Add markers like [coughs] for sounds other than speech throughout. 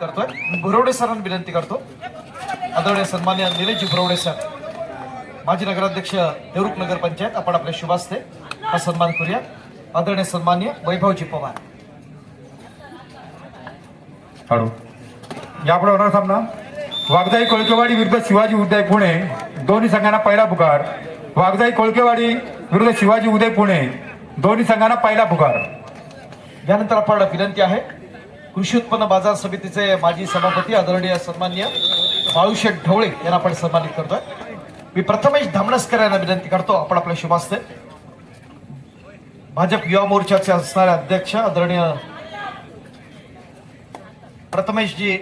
करतोय. भुरवडे सरांना विनंती करतो. आदरणीय सन्मान्य निलेशजी भुरवडे सर माजी नगराध्यक्ष देवरुख नगर पंचायत आपण आपल्या शुभास्ते. हा सन्मान करूया. आदरणीय सन्मान्य वैभवजी पवार. हॅलो. यापुढे होणार सामना वागजाई कोळकेवाडी विरुद्ध शिवाजी उदय पुणे. दोन्ही संघांना पहिला पुकार. वागजाई कोळकेवाडी विरुद्ध शिवाजी उदय पुणे. दोन्ही संघांना पहिला पुकार. यानंतर आपण विनंती आहे कृषी उत्पन्न बाजार समितीचे माजी सभापती आदरणीय सन्मान्य बाळूशेठ ढवळे यांना आपण सन्मानित करतोय. मी प्रथमेश धामणसकर यांना विनंती करतो आपण आपल्या शुभास्ते. भाजप युवा मोर्चाचे असणारे अध्यक्ष आदरणीय प्रथमेशजी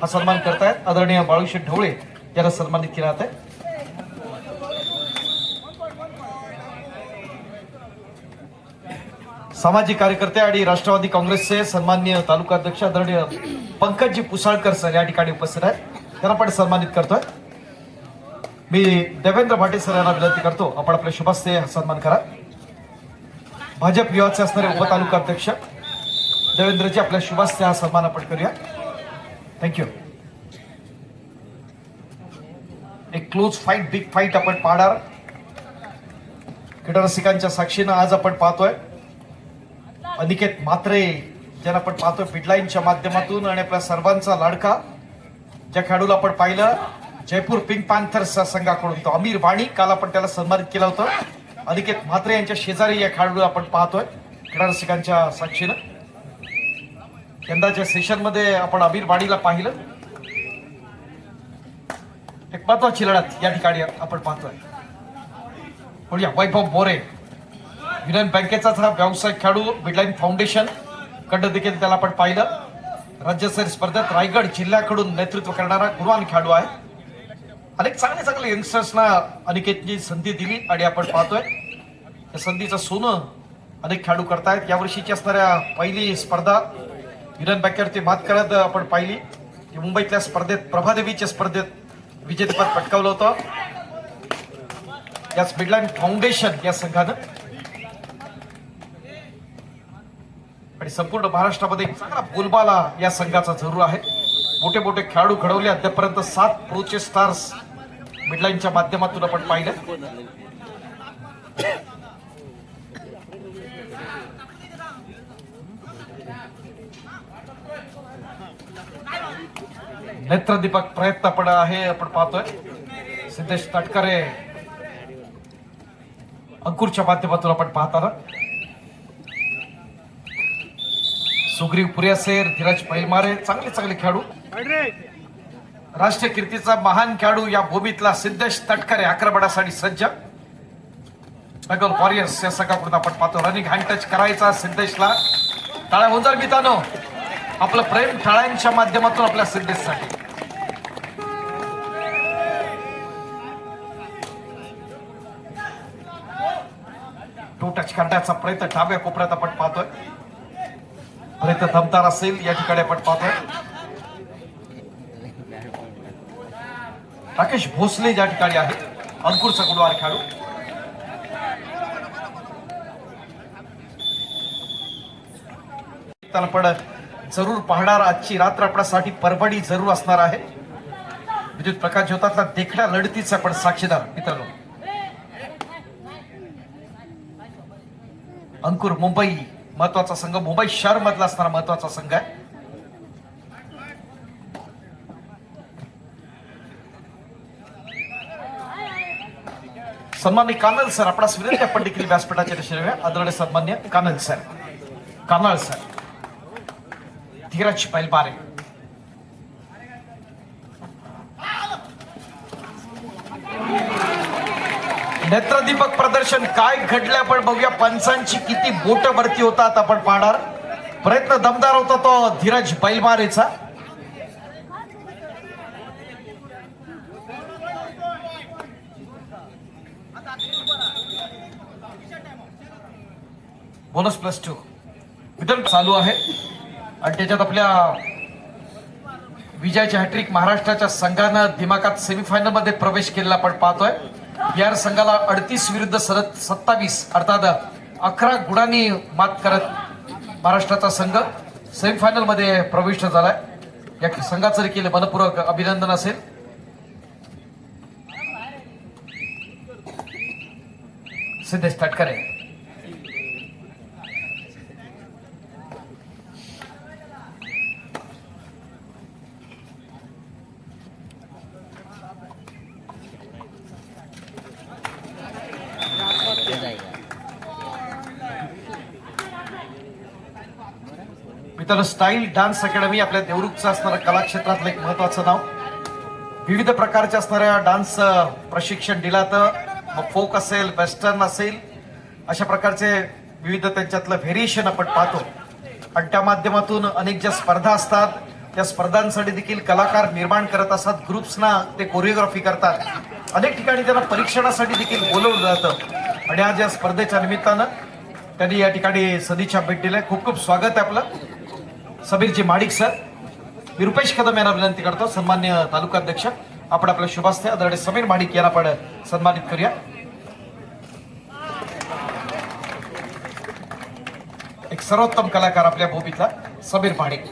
हा सन्मान करतायत. आदरणीय बाळूशेठ ढवळे यांना सन्मानित केलं जात आहे सामाजिक कार्यकर्ते आणि राष्ट्रवादी काँग्रेसचे सन्मान्य तालुका अध्यक्ष आदरणीय पंकजजी पुसाळकर सर या ठिकाणी उपस्थित आहेत. त्यांना पण सन्मानित करतोय. मी देवेंद्र भाटे सर यांना विनंती करतो आपण आपल्या शुभास्ते सन्मान करा. भाजप युवाचे असणारे उपतालुका अध्यक्ष देवेंद्रजी आपल्या शुभास्ते हा सन्मान आपण करूया. थँक्यू एक क्लोज फाईट बिग फाईट आपण पाहणार. क्रीडा साक्षीनं आज आपण पाहतोय. अनिकेत मात्रे ज्यांना आपण पाहतो पिडलाईनच्या माध्यमातून आणि आपल्या सर्वांचा लाडका ज्या खेळाडूला आपण पाहिलं जयपूर पिंक पॅन्थर्स संघाकडून तो अमीर वाणी काल आपण त्याला सन्मानित केलं होतं. अनिकेत म्हात्रे यांच्या शेजारी या खेळाडूला आपण पाहतोय क्रीडारसिकांच्या साक्षीनं. यंदाच्या सेशनमध्ये आपण अमीर वाणीला पाहिलं. एक महत्वाची लढत या ठिकाणी आपण पाहतोय. वैभव मोरे. युनियन बँकेचाच हा व्यावसायिक खेळाडू बिडलाईन फाउंडेशन कडं देखील त्याला आपण पाहिलं. राज्यस्तरीय स्पर्धेत रायगड जिल्ह्याकडून नेतृत्व करणारा गुरुवान खेळाडू आहे. अनेक चांगले चांगले यंगस्टर्सना अनिकेतची संधी दिली आणि आपण पाहतोय. त्या संधीचं सोनं अनेक खेळाडू करतायत. यावर्षीची असणाऱ्या पहिली स्पर्धा युनियन बँकेवरती मात करत आपण पाहिली. की मुंबईतल्या स्पर्धेत प्रभादेवीच्या स्पर्धेत विजेतेपद पटकावलं होतं. याच मिडलाईन फाउंडेशन या संघानं आणि संपूर्ण महाराष्ट्रामध्ये चांगला बोलबाला या संघाचा जरूर आहे. मोठे मोठे खेळाडू घडवले अद्यापर्यंत सात प्रोचे स्टार्स मिडलाईनच्या माध्यमातून आपण पाहिलं. नेत्रदीपक प्रयत्न पण आहे आपण पाहतोय. सिद्धेश तटकरे अंकुरच्या माध्यमातून आपण पाहताना. सुग्रीव पुरेसेर धीरज पैलमारे चांगले चांगले खेळाडू. राष्ट्रीय कीर्तीचा महान खेळाडू या भूमीतला सिद्धेश तटकरे आक्रमणासाठी सज्ज. बेंगॉल वॉरियर्स या सगळ्याकडून आपण पाहतो रनिंग हँड टच करायचा सिद्धेशला. टाळ्या मोजर मित्रांनो आपलं प्रेम टाळ्यांच्या माध्यमातून आपल्या सिद्धेशसाठी. टू टच करण्याचा प्रयत्न डाव्या कोपऱ्यात आपण पाहतोय. प्रयत्न दमदार असेल या ठिकाणी आपण पाहतोय. राकेश भोसले ज्या ठिकाणी आहे अंकुरचा गुणवार खेळाडू. पण जरूर पाहणार आजची रात्र आपल्यासाठी परभणी जरूर असणार आहे. विद्युत प्रकाश ज्योतातला देखण्या लढतीचा आपण साक्षीदार मित्रांनो. अंकुर मुंबई. महत्त्वाचा संघ मुंबई शहर मधला असणारा महत्त्वाचा संघ आहे. सन्मान्य कानल सर आपणास विनंती आपण देखील व्यासपीठाच्या दिशेने आदरणीय सन्मान्य colonel sir. Colonel sir. Dheeraj Pailbare नेत्रदीपक प्रदर्शन काय घडलं आपण बघूया. पंचांची किती बोट भरती होतात आपण पाहणार. प्रयत्न दमदार होता तो धीरज बैलमारेचा. बोनस प्लस टू वितरण चालू आहे. आणि त्याच्यात आपल्या विजयाची हॅट्रिक महाराष्ट्राच्या संघानं दिमाकात सेमीफायनलमध्ये प्रवेश केलेला आपण पाहतोय. बिहार संघाला अडतीस विरुद्ध सदत सत्तावीस अर्थात अकरा गुणांनी मात करत महाराष्ट्राचा संघ सेमीफायनलमध्ये प्रविष्ट झालाय. या संघाचं देखील मनपूर्वक अभिनंदन असेल. सिद्धेश तटकरे. मित्रांनो स्टाईल डान्स अकॅडमी आपल्या देवरुखचं असणारं कलाक्षेत्रातलं एक महत्वाचं नाव. विविध प्रकारच्या असणाऱ्या डान्स प्रशिक्षण दिलं तर मग फोक असेल वेस्टर्न असेल अशा प्रकारचे विविध त्यांच्यातलं व्हेरिएशन आपण पाहतो. आणि त्या माध्यमातून अनेक ज्या स्पर्धा असतात त्या स्पर्धांसाठी देखील कलाकार निर्माण करत असतात. ग्रुप्सना ते कोरिओग्राफी करतात. अनेक ठिकाणी त्यांना परीक्षणासाठी देखील बोलवलं जातं. आणि आज या स्पर्धेच्या निमित्तानं त्यांनी या ठिकाणी सदिच्छा भेट दिल्या खूप खूप स्वागत आहे आपलं. समीरजी माडिक सर मी रुपेश कदम यांना विनंती करतो सन्मान्य तालुकाध्यक्ष आपण आपल्या शुभास्थे आदरणीय समीर माडिक यांना आपण सन्मानित करूया. एक सर्वोत्तम कलाकार आपल्या भूमीतला Sameer Madik.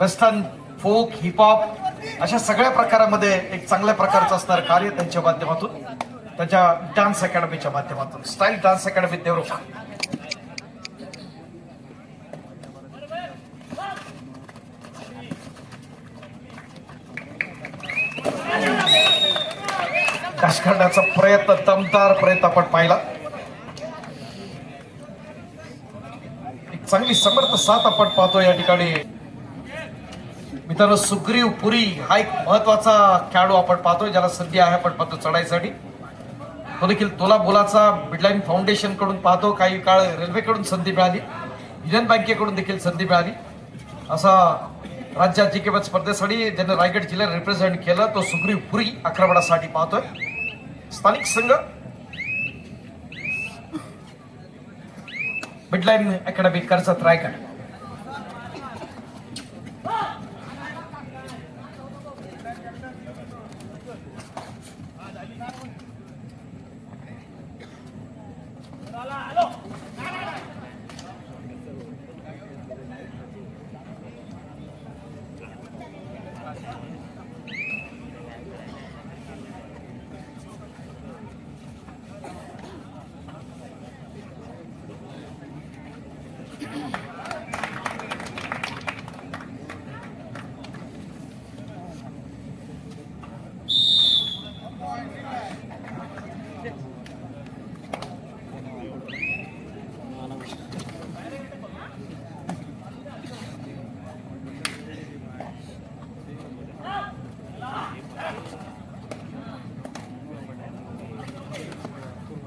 Western folk hip hop अशा सगळ्या प्रकारामध्ये एक चांगल्या प्रकारचं असणारं कार्य त्यांच्या माध्यमातून. त्याच्या डान्स अकॅडमीच्या माध्यमातून. Style dance academy Devrukh. कश प्रयत्न दमदार प्रयत्न आपण पाहिला. एक चांगली समर्थ साथ आपण पाहतो या ठिकाणी. मित्रांनो सुग्रीव पुरी हा एक महत्त्वाचा खेळाडू आपण पाहतोय ज्याला संधी आहे आपण पाहतो चढाईसाठी. तो देखील तोला बोलाचा बिडलाईन फाउंडेशनकडून पाहतो. काही काळ रेल्वेकडून संधी मिळाली. युनियन बँकेकडून देखील संधी मिळाली. असा राज्य जिकेपद स्पर्धेसाठी ज्यांनी रायगड जिल्ह्यात रिप्रेझेंट केलं तो सुग्रीव पुरी आक्रमणासाठी पाहतोय. स्थानिक संघ. Midline academy Karjat Raigad.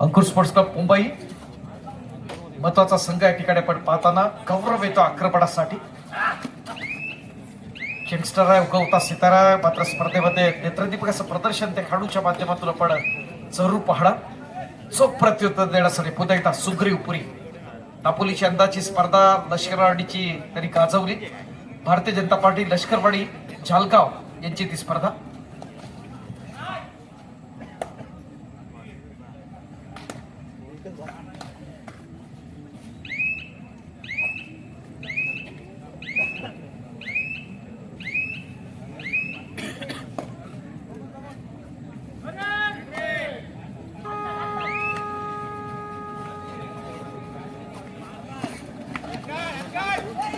Ankur sports club Mumbai. महत्त्वाचा संघ या ठिकाणी आपण पाहताना गौरव येतो आक्रमणासाठी. किंगस्टर आहे उगवता सितारा मात्र स्पर्धेमध्ये नेत्रदीपक असं प्रदर्शन त्या खेळाडूच्या माध्यमातून आपण जरूर पाहणार. चोख प्रत्युत्तर देण्यासाठी पुन्हा एकदा सुग्रीव पुरी दापोलीची अंदाची स्पर्धा लष्करवाडीची त्यांनी गाजवली. भारतीय जनता पार्टी लष्करवाडी जालगाव यांची ती स्पर्धा. Hey!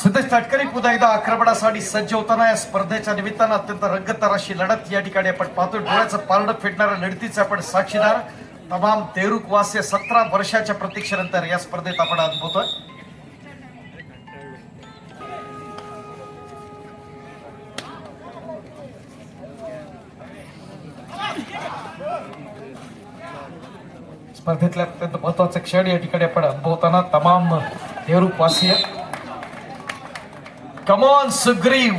सिद्धेश तटकरी पुन्हा एकदा आक्रमणासाठी सज्ज होताना या स्पर्धेच्या निमित्तानं अत्यंत रंगतदार अशी लढत या ठिकाणी आपण पाहतो डोळ्याचं पारडं फेडणाऱ्या लढतीचा आपण साक्षीदार. तमाम तेरुक वास्य सतरा वर्षाच्या प्रतीक्षेनंतर या स्पर्धेत आपण अनुभवतोय स्पर्धेतल्या अत्यंत महत्त्वाचे क्षण या ठिकाणी आपण अनुभवताना तमाम देवरूप वासीय कमॉन सुग्रीव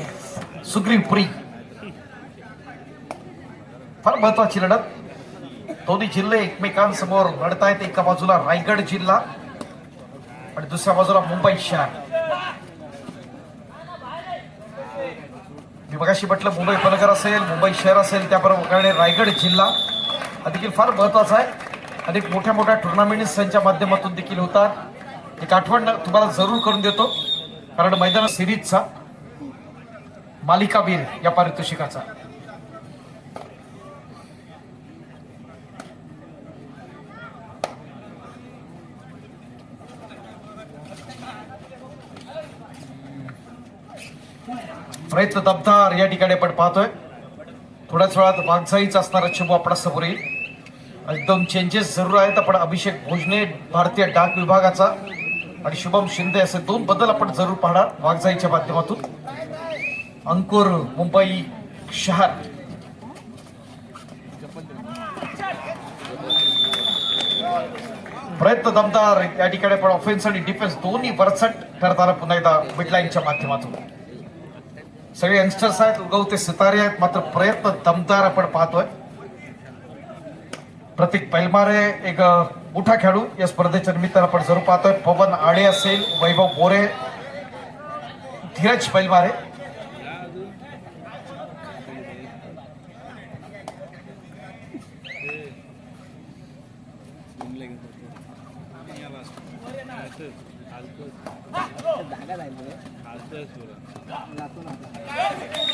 सुग्रीव पुरी फार महत्वाची लढत. दोन्ही जिल्हे एकमेकांसमोर लढत आहेत. एका बाजूला रायगड जिल्हा आणि दुसऱ्या बाजूला मुंबई शहर. मी मगाशी म्हटलं मुंबई उपनगर असेल मुंबई शहर असेल त्याबरोबर रायगड जिल्हा. हा देखील फार महत्त्वाचा आहे. अनेक मोठ्या मोठ्या टुर्नामेंट्सच्या माध्यमातून देखील होतात. एक आठवण तुम्हाला जरूर करून देतो. कारण मैदान सिरीजचा मालिकावीर या पारितोषिकाचा. प्रयत्न दबदार या ठिकाणी आपण पाहतोय. थोड्याच वेळात माणसाहीच असणारा चमू आपल्यासमोर येईल. एकदम चेंजेस जरूर आहेत. आपण अभिषेक भोजने भारतीय डाक विभागाचा आणि शुभम शिंदे असे दोन बदल आपण जरूर पाहणार वागझाईच्या माध्यमातून. अंकुर मुंबई शहर. प्रयत्न दमदार या ठिकाणी पण ऑफेन्स आणि डिफेन्स दोन्ही वरचट करताना पुन्हा एकदा मिडलाईनच्या माध्यमातून. सगळे यंगस्टर्स आहेत उगवते सितारे आहेत मात्र प्रयत्न दमदार आपण पाहतोय. प्रतीक पैलमारे एक मोठा खेळाडू. या स्पर्धेच्या निमित्तानं आपण जरूर पाहतोय. पवन आडे असेल वैभव बोरे धीरज पैलमारे.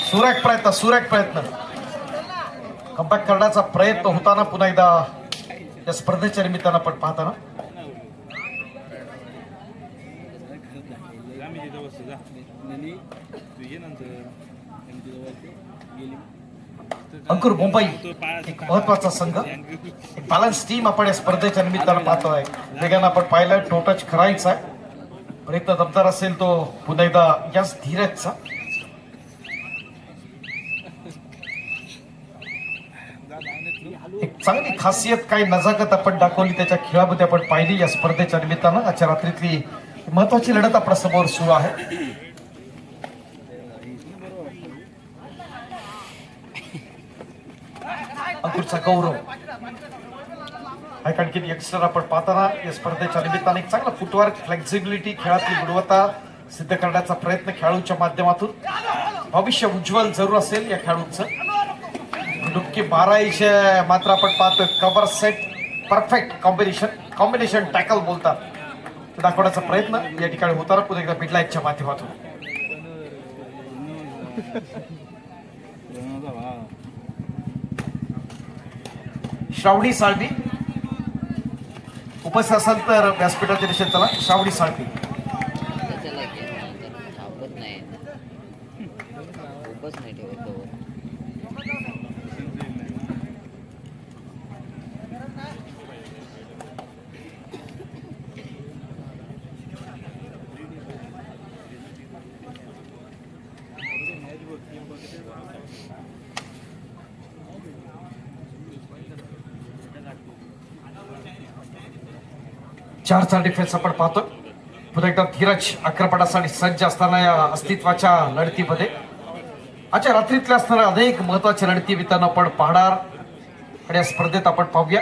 सुरेख प्रयत्न सुरेख प्रयत्न. कमबॅक करण्याचा प्रयत्न होताना पुन्हा एकदा या स्पर्धेच्या निमित्तानं आपण पाहताना. अंकुर मुंबई एक महत्त्वाचा संघ. एक बॅलन्स टीम आपण या स्पर्धेच्या निमित्तानं आहे वेगानं आपण पाहिलं टोटच करायचा आहे. प्रयत्न दमदार असेल तो पुन्हा एकदा याच धीरजचा. एक चांगली खासियत काही नजाकत आपण दाखवली त्याच्या खेळामध्ये आपण पाहिली या स्पर्धेच्या निमित्तानं. आजच्या रात्रीतली महत्वाची लढत आपल्यासमोर सुरू आहे. अंकुरचा गौरव. कारण की यंगस्टर आपण पाहताना या स्पर्धेच्या निमित्ताने एक चांगला फुटवर्क फ्लेक्झिबिलिटी खेळातली गुणवत्ता सिद्ध करण्याचा प्रयत्न खेळाडूच्या माध्यमातून. भविष्य उज्ज्वल जरूर असेल या खेळाडूंचं. डुबकी मारायचे मात्र आपण पाहतोय. Cover set perfect combination combination tackle बोलतात. ते दाखवण्याचा प्रयत्न या ठिकाणी होताना पुन्हा एकदा मिडलाईनच्या माध्यमातून. श्रावणी साळवी. उपस्थित असाल तर व्यासपीठाच्या दिशेत चला श्रावणी साळवी. उपस नाही चार चार डिफेन्स आपण पाहतो पुन्हा एकदा धीरज अक्रपटासाठी सज्ज असताना या अस्तित्वाच्या लढतीमध्ये. आजच्या रात्रीतल्या असणाऱ्या अनेक महत्त्वाच्या लढती मित्रांनो आपण पाहणार. आणि या स्पर्धेत आपण पाहूया.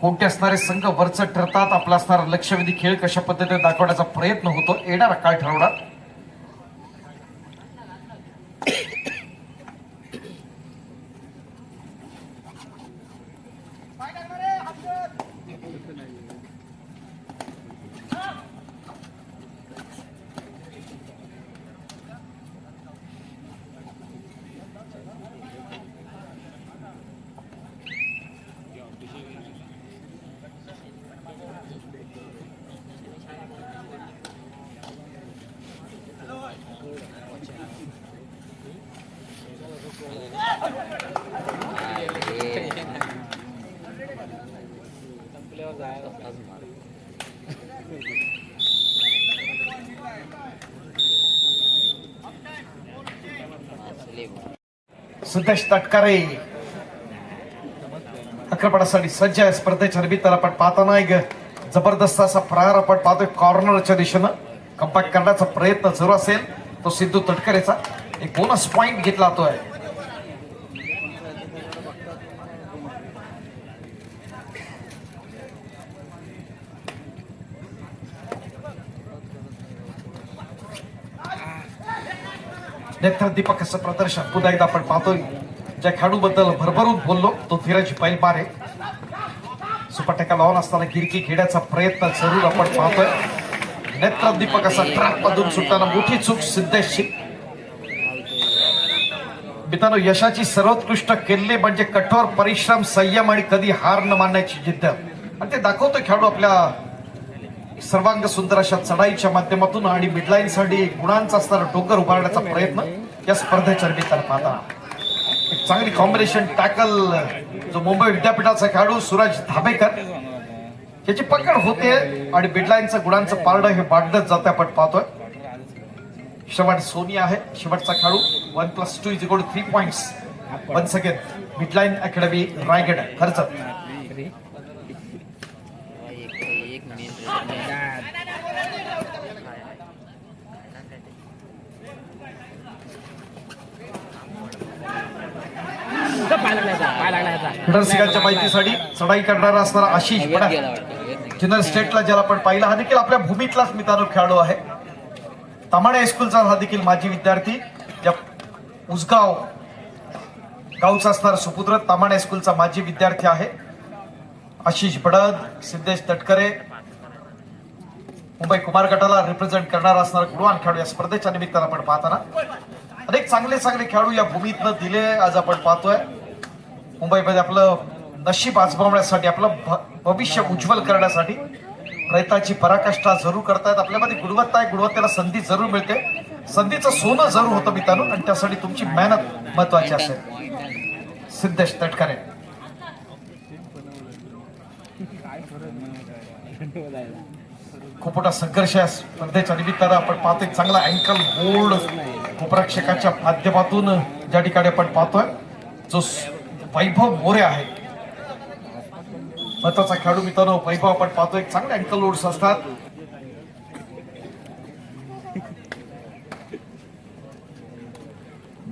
कोणते असणारे संघ वरच ठरतात आपला असणारा लक्षवेधी खेळ कशा पद्धतीने दाखवण्याचा प्रयत्न होतो येणार काय ठरवणार? [coughs] सिद्धेश तटकरे। आक्रमणासाठी सज्ज आहे स्पर्धेच्या निमित्तानं आपण पाहताना एक जबरदस्त असा प्रहार आपण पाहतोय कॉर्नरच्या दिशेनं. कम्पॅक्ट करण्याचा प्रयत्न जरूर असेल. तो सिद्धू तटकरेचा एक बोनस पॉईंट घेतला तो आहे असं प्रदर्शन. पुन्हा एकदा आपण पाहतोय ज्या खेळाडूबद्दल भरभरून बोललो तो धीरज पैलबार आहे. सुपटका लावून असताना गिरकी घेण्याचा प्रयत्न जरूर आपण पाहतोय. नेत्रदीपक असा ट्रॅक मधून सुटताना मोठी चूक सिद्धेशची. मित्रांनो यशाची सर्वोत्कृष्ट केले म्हणजे कठोर परिश्रम संयम आणि कधी हार न मानण्याची जिद्द. आणि ते दाखवतो खेळाडू आपल्या सर्वांग सुंदर अशा चढाईच्या माध्यमातून आणि मिडलाईनसाठी एक गुणांचा असणारा डोंगर उभारण्याचा प्रयत्न या स्पर्धेच्या निमित्तानं पाहता एक चांगली कॉम्बिनेशन टॅकल जो मुंबई विद्यापीठाचा खेळाडू सुराज धाबेकर याची पकड होते आणि मिडलाईनचं गुणांचं पारडं हे वाढलंच जात आपण पाहतोय. शेवट सोनी आहे शेवटचा खेळाडू. One plus two is equal three point one second midline academy Raigad खर्च तेव्हा एक एक मेन रसिकांच्या माहितीसाठी चढाई करणारा असणारा आशिष बडा स्टेटला ज्याला आपण पाहिला हा देखील आपल्या भूमीतलाच मित्रांनो खेळाडू आहे. तामाणे हायस्कूलचा हा देखील माजी विद्यार्थी. या उसगाव गावचा असणारा सुपुत्र तामाणे हायस्कूलचा माजी विद्यार्थी आहे. आशिष बडद सिद्धेश तटकरे मुंबई कुमार गटाला रिप्रेझेंट करणारा असणारा गुणवान खेळाडू या स्पर्धेच्या निमित्तानं आपण पाहताना. अनेक चांगले चांगले खेळाडू या भूमीतनं दिले आज आपण पाहतोय. मुंबईमध्ये आपलं नशीब आजमावण्यासाठी आपलं भ- भविष्य उज्ज्वल करण्यासाठी प्रयत्नाची पराकाष्ठा जरूर करतायत. आपल्यामध्ये गुणवत्ता आहे गुणवत्तेला संधी जरूर मिळते. संधीचं सोनं जरूर होतं मित्रांनो आणि त्यासाठी तुमची मेहनत महत्वाची असेल. सिद्धेश तटकरे. खूप मोठा संघर्ष या स्पर्धेच्या निमित्तानं. आपण पाहतोय चांगला अँकल होल्ड उपरक्षकाच्या माध्यमातून ज्या ठिकाणी आपण पाहतोय जो वैभव मोरे आहे. महत्त्वाचा खेळाडू मित्रांनो वैभव आपण पाहतोय. चांगले अँकल लोड्स असतात.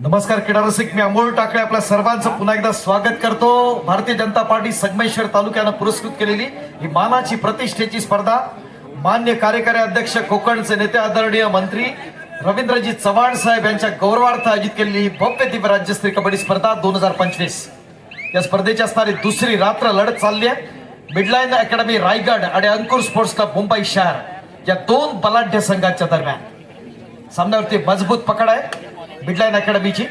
नमस्कार क्रीडा रसिक. मी अमोल टाकळे आपल्या सर्वांचं पुन्हा एकदा स्वागत करतो. भारतीय जनता पार्टी संगमेश्वर तालुक्यानं पुरस्कृत केलेली ही मानाची प्रतिष्ठेची स्पर्धा. मान्य कार्यकारी अध्यक्ष कोकणचे नेते आदरणीय मंत्री रवींद्रजी चव्हाण साहेब यांच्या गौरवार्थ आयोजित केलेली ही भव्य दिव्य राज्यस्तरीय कबड्डी स्पर्धा दोन हजार पंचवीस. या स्पर्धेची असणारी दुसरी रात्र लढत चालली आहे. मिडलाईन अकॅडमी रायगड आणि अंकुर स्पोर्ट्स क्लब मुंबई शहर या दोन बलाढ्य संघांच्या दरम्यान. सामन्यावरती मजबूत पकड आहे मिडलाईन अकॅडमीची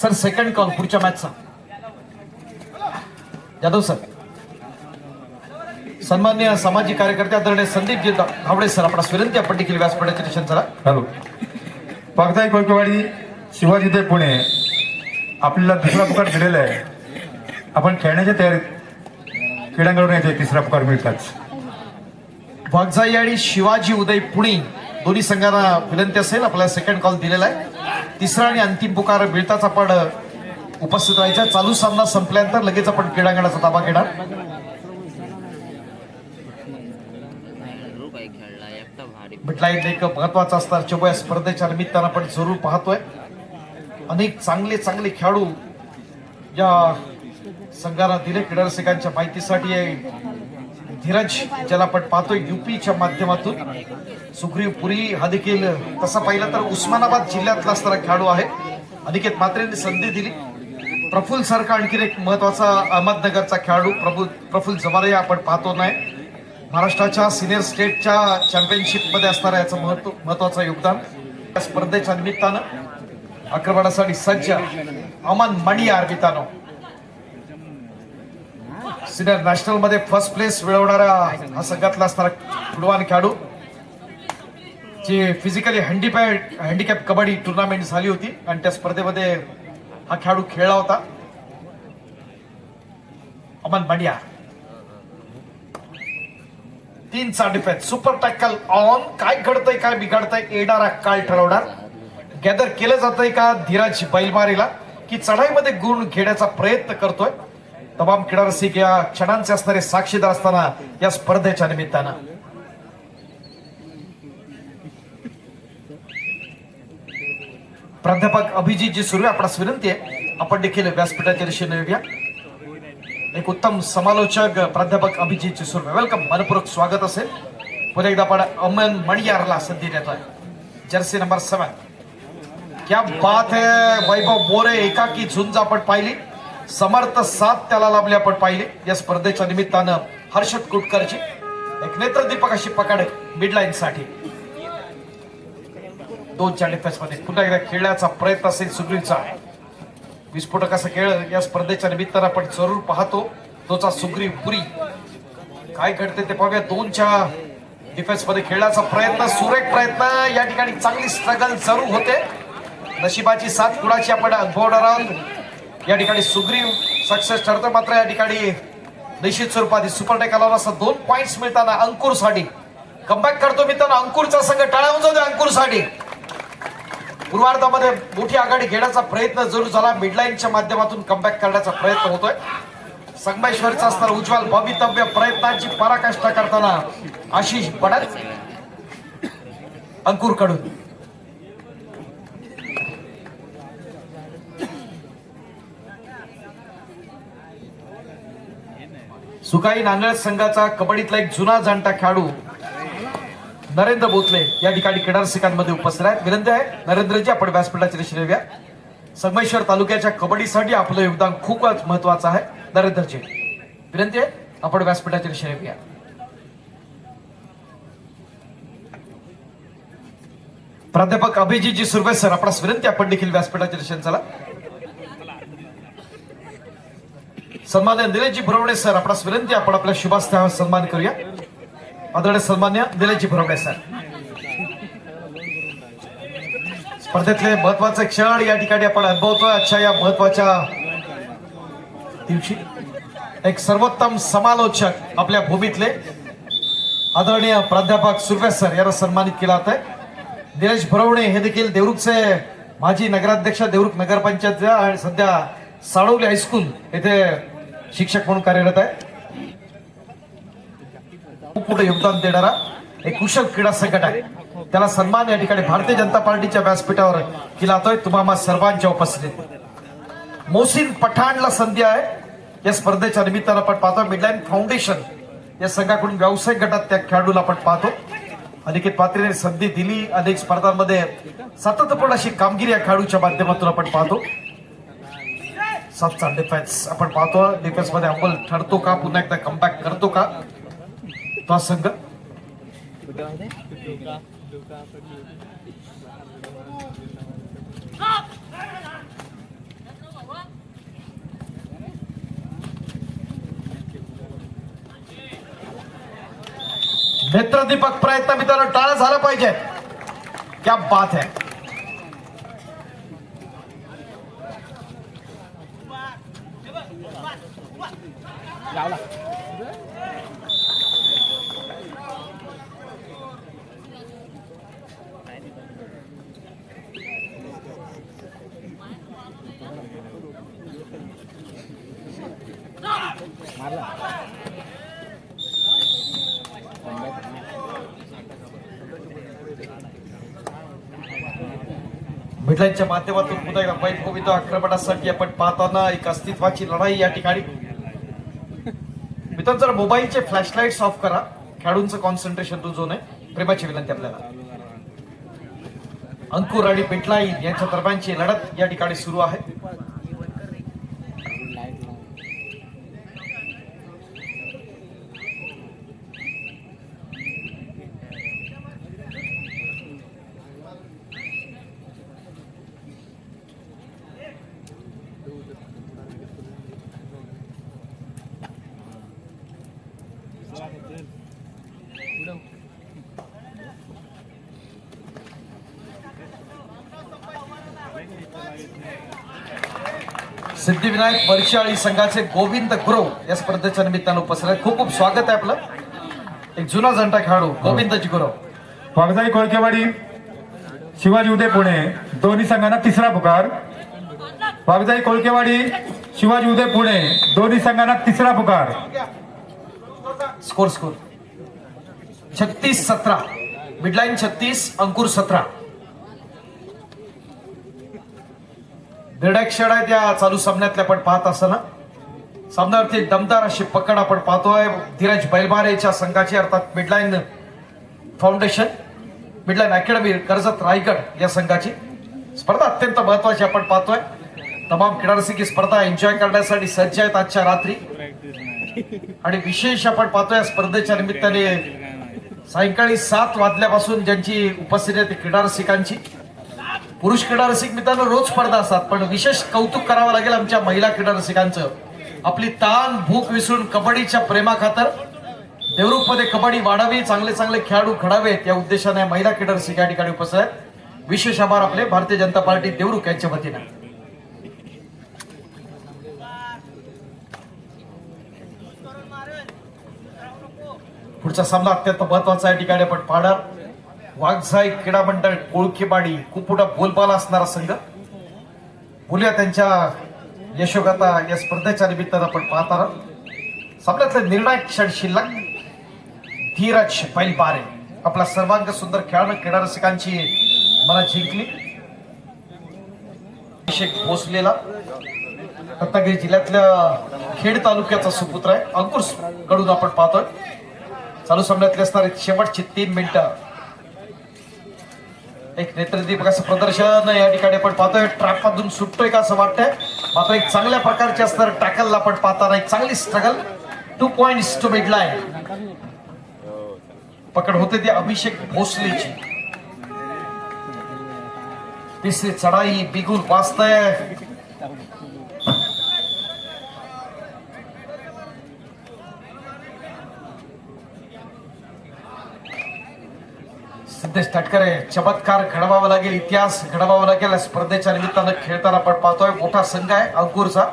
सर सेकंड कॉल पुढच्या मॅचचा जाधव सर सन्मान्य सामाजिक कार्यकर्ते आदरणीय संदीपजी धावडे सर आपणास विनंती आपण देखील व्यासपीठाचे निरीक्षण करा हॅलो. वागदाई कोळकेवाडी शिवाजी ते पुणे. आपल्याला दुसरा पुकार दिलेला आहे. आपण खेळण्याच्या तयारीत क्रीडांगणून यायचे तिसरा पुकार मिळताच. वाघजाई आणि शिवाजी उदय पुणे दोन्ही संघांना विनंती असेल आपल्याला सेकंड कॉल दिलेला आहे. तिसरा आणि अंतिम पुकार मिळताच आपण उपस्थित राहायचा. चालू सामना संपल्यानंतर लगेच आपण क्रीडांगणाचा ताबा घेणार जरूर काही खेळला म्हटला एक महत्त्वाचा असणार. चेंबू स्पर्धेच्या निमित्तानं आपण जरूर पाहतोय. अनेक चांगले चांगले खेळाडू या संघाला दिले क्रीडारसिकांच्या माहितीसाठी आहे. धीरज ज्याला आपण पाहतोय युपीच्या माध्यमातून. सुग्रीव पुरी हा देखील तसा पाहिला तर उस्मानाबाद जिल्ह्यातला असणारा खेळाडू आहे. अनिकेत मात्रेने संधी दिली. प्रफुल सारखा आणखीन एक महत्त्वाचा अहमदनगरचा खेळाडू प्रफुल प्रफुल्ल जवारे आपण पाहतो नाही. महाराष्ट्राच्या सिनियर स्टेटच्या चॅम्पियनशिपमध्ये असणारा याचं महत्त्व महत्वाचं योगदान. या स्पर्धेच्या निमित्तानं आक्रमणासाठी सज्ज अमन मणी मित्रांनो सिनियर नॅशनलमध्ये फर्स्ट प्लेस मिळवणारा हा संघातला असणारा फुटबॉल खेळाडू जी physically handicapped handicap kabaddi tournament झाली होती आणि त्या स्पर्धेमध्ये हा खेळाडू खेळला होता. अमन मंडिया तीनचा डिफेन्स सुपर टॅकल ऑन काय घडतंय काय बिघडतंय येणारा काय ठरवणार. गॅदर केलं जातंय का धीराज बैलमारीला की चढाईमध्ये गुण घेण्याचा प्रयत्न करतोय. तमाम किडारसी किंवा या क्षणांचे असणारे साक्षीदार असताना या स्पर्धेच्या निमित्तानं. प्राध्यापक अभिजित जी सुरू आपणास विनंती आहे. आपण देखील व्यासपीठाच्या दिशेने येऊया एक उत्तम समालोचक प्राध्यापक अभिजित जी वेलकम मनपूर्वक स्वागत असेल। पुन्हा एकदा आपण अमन मणियारला संधी देतोय जर्सी नंबर सेवन क्या बात है वैभव बोरे एकाकी झुंज आपण पाहिली. समर्थ साथ त्याला लाभले आपण पाहिले. या स्पर्धेच्या निमित्तानं हर्षद कुटकरची एक नेत्रदीपक अशी पकड मिडलाईन साठी. दोनच्या डिफेन्समध्ये. पुन्हा एकदा खेळण्याचा प्रयत्न असेल सुग्रीवचा आहे विस्फोटकाचा खेळ या स्पर्धेच्या निमित्तानं आपण जरूर पाहतो. तोचा सुग्रीव पुरी. काय घडते ते पाहूया. दोनच्या डिफेन्समध्ये खेळण्याचा प्रयत्न सुरेख प्रयत्न. या ठिकाणी चांगली स्ट्रगल जरूर होते. नशिबाची साथ कुणाची आपण अनुभवणार आहोत? या ठिकाणी सुग्रीव सक्सेस ठरतो. मात्र या ठिकाणी निश्चित स्वरूपात सुपर टेकाला असं दोन पॉईंट्स मिळताना अंकुरसाठी कमबॅक करतो मित्रांनो. अंकुरचा संघ टाळावून जाऊ दे अंकुरसाठी पूर्वार्धामध्ये मोठी आघाडी घेण्याचा प्रयत्न जरूर झाला. मिडलाईनच्या माध्यमातून कमबॅक करण्याचा प्रयत्न होतोय. संगमेश्वरचा असणार उज्ज्वल भवितव्य प्रयत्नांची पराकाष्ठा करताना आशिष पडत अंकुरकडून सुकाई नांगळ संघाचा कबड्डीतला एक जुना जाणता खेळाडू नरेंद्र बोतले या ठिकाणी क्रीडा रसिकांमध्ये उपस्थित आहेत. विनंती आहे नरेंद्रजी आपण व्यासपीठाचे दिशेने संगमेश्वर तालुक्याच्या कबड्डीसाठी आपलं योगदान खूपच महत्वाचं आहे. नरेंद्रजी विनंती आहे आपण व्यासपीठाचे दिशेने प्राध्यापक प्राध्यापक अभिजितजी सुर्वे सर आपणास विनंती आपण देखील व्यासपीठाच्या दिशेने चला. सन्मान्य निलेशजी भरवणे सर आपणास विनंती आपण आपल्या शुभास्थावर सन्मान करूया. आदरणीय सन्मान्य निलेशजी भरवणे सर. स्पर्धेतले महत्त्वाचे क्षण या ठिकाणी आपण अनुभवतोय. आजच्या या महत्त्वाच्या दिवशी एक सर्वोत्तम समालोचक आपल्या भूमीतले आदरणीय प्राध्यापक सुर्वे सर यांना सन्मानित केला जात आहे निलेश भरवणे हे देखील देवरुखचे माजी नगराध्यक्ष देवरुख नगरपंचायत आणि सध्या साळवली हायस्कूल येथे शिक्षक म्हणून कार्यरत आहे. खूप मोठं योगदान देणारा एक कुशल क्रीडा संकट आहे. त्याला सन्मान या ठिकाणी भारतीय जनता पार्टीच्या व्यासपीठावर केला जातोय तुम्हाला सर्वांच्या उपस्थितीत. मोहसिन पठाणला संधी आहे. या स्पर्धेच्या निमित्तानं आपण पाहतो मिडलाईन फाउंडेशन या संघाकडून व्यावसायिक गटात त्या खेळाडूला आपण पाहतो. अनिकेत पात्रेने संधी दिली. अनेक स्पर्धांमध्ये सातत्यपूर्ण अशी कामगिरी या खेळाडूच्या माध्यमातून आपण पाहतो. सातचा डिफेन्स आपण पाहतो डिफेन्समध्ये अंमल ठरतो का? पुन्हा एकदा कमबॅक करतो का? संघ नेत्रदीपक प्रयत्न मित्रांनो टाळा झाला क्या बात है. माध्यमातून पुन्हा एकदा वैभवित आक्रमणासाठी आपण पाहताना एक अस्तित्वाची लढाई या ठिकाणी. मित्रांनो जर मोबाईलचे फ्लॅश फ्लॅशलाईट्स ऑफ करा. खेळाडूंचं कॉन्सन्ट्रेशन रुजवून आहे प्रेमाची विनंती आपल्याला. अंकुर आणि पिटलाईन यांच्या दरम्यानची लढत या ठिकाणी सुरू आहे. सिद्धिविनायक वर्षाळी संघाचे गोविंद गुरव या स्पर्धेच्या निमित्तानं उपस्थित खूप खूप स्वागत आहे आपलं. एक जुना झंटा खेळाडू गोविंदजी गुरव. वाघजाई कोळकेवाडी. शिवाजी उदय पुणे. दोन्ही संघांना तिसरा पुकार. वाघजाई कोळकेवाडी. शिवाजी उदय पुणे. दोन्ही संघांना तिसरा पुकार. Score score. छत्तीस सतरा. मिडलाईन छत्तीस अंकुर सतरा. निर्णायक क्षण आहे त्या चालू सामन्यातल्या आपण पाहत असताना. सामन्यावरती दमदार अशी पकड आपण पाहतोय. धीरज बैलबारेच्या संघाची अर्थात midline foundation midline academy Karjat Raigad या संघाची. स्पर्धा अत्यंत महत्वाची आपण पाहतोय. तमाम क्रीडारसिक स्पर्धा एन्जॉय करण्यासाठी सज्ज आहेत आजच्या रात्री. आणि विशेष आपण पाहतोय या स्पर्धेच्या निमित्ताने सायंकाळी सात वाजल्यापासून ज्यांची उपस्थिती आहे ती क्रीडारसिकांची. पुरुष क्रीडा रसिक मित्रांनो रोज स्पर्धा असतात पण विशेष कौतुक करावं लागेल आमच्या महिला क्रीडा रसिकांचं. आपली ताण भूक विसरून कबड्डीच्या प्रेमाखातर देवरूखमध्ये कबड्डी वाढावी चांगले चांगले खेळाडू घडावेत या उद्देशाने महिला क्रीडा रसिक या ठिकाणी उपस्थित आहेत. विशेष आभार आपले भारतीय जनता पार्टी देवरूख यांच्या वतीनं. पुढचा सामना अत्यंत महत्त्वाचा आहे ठिकाणी आपण पाहणार. वाघसाई क्रीडा मंडळ कोळखेबाडी खूप मोठा बोलबाला असणारा संघ. बोलूया त्यांच्या यशोगाथा या स्पर्धेच्या निमित्तानं आपण पाहत आहोत सामन्यातले निर्णायक क्षण शिल्लक. धीरज बैलबारे. आपला सर्वांग सुंदर खेळाडू क्रीडा रसिकांची मला जिंकली. अभिषेक भोसलेला. रत्नागिरी जिल्ह्यातल्या खेड तालुक्याचा सुपुत्र आहे. अंकुशकडून आपण पाहतोय. चालू सामन्यातले असणारे शेवटची तीन मिनिटं. एक नेत्रदीप असं प्रदर्शन या ठिकाणी आपण पाहतोय. ट्रॅक मधून सुटतोय का असं वाटतंय? मात्र एक चांगल्या प्रकारचे असणार टॅकलला आपण पाहताना एक चांगली struggle two point two midline पकड होते ती अभिषेक भोसलेची. तिसरी चढाई बिगुल वाचतय सिद्धेश तटकरे चमत्कार घडवावा लागेल इतिहास घडवावा लागेल स्पर्धेच्या निमित्तानं खेळताना आपण पाहतोय मोठा संघ आहे अंकुरचा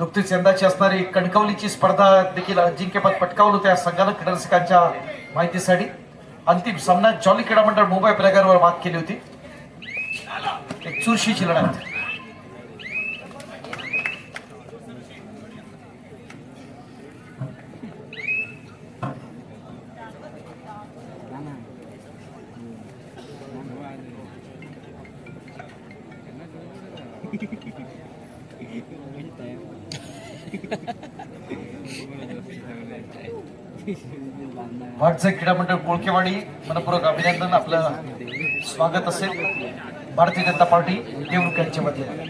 नुकतीच यंदाची असणारी कणकवलीची स्पर्धा देखील अजिंक्यपद पटकावलं त्या संघानं क्रीडरसिकांच्या माहितीसाठी. अंतिम सामन्यात जॉली क्रीडा मंडळ मुंबई प्लेगरवर मात केली होती. एक चुरशीची होती. वाटचं क्रीडा मंडळ कोळकेवाडी मनपूर्वक अभिनंदन आपलं स्वागत असेल. भारतीय जनता पार्टी देवरुख यांच्या वतीने.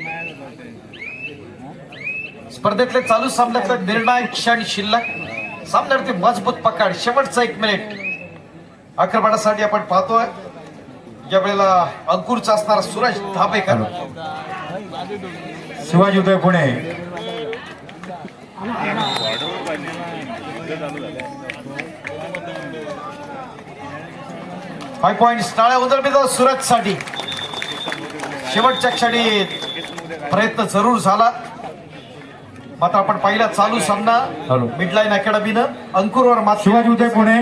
स्पर्धेतले चालू सामन्यातला निर्णायक क्षण शिल्लक. सामन्यावरती मजबूत पकड. शेवटचा एक मिनिट. आक्रमणासाठी आपण पाहतोय. यावेळेला अंकुरचा असणारा सुरेश धाबेकर शिवाजी उदय पुणे. फाय पॉईंट टाळ्या उदरबिद सुरत साठी शेवटच्या क्षणी प्रयत्न जरूर झाला. मात्र आपण पहिला चालू सामना. मिडलाईन अकॅडमीनं अंकुरवर मात शिवाजी उदय पुणे.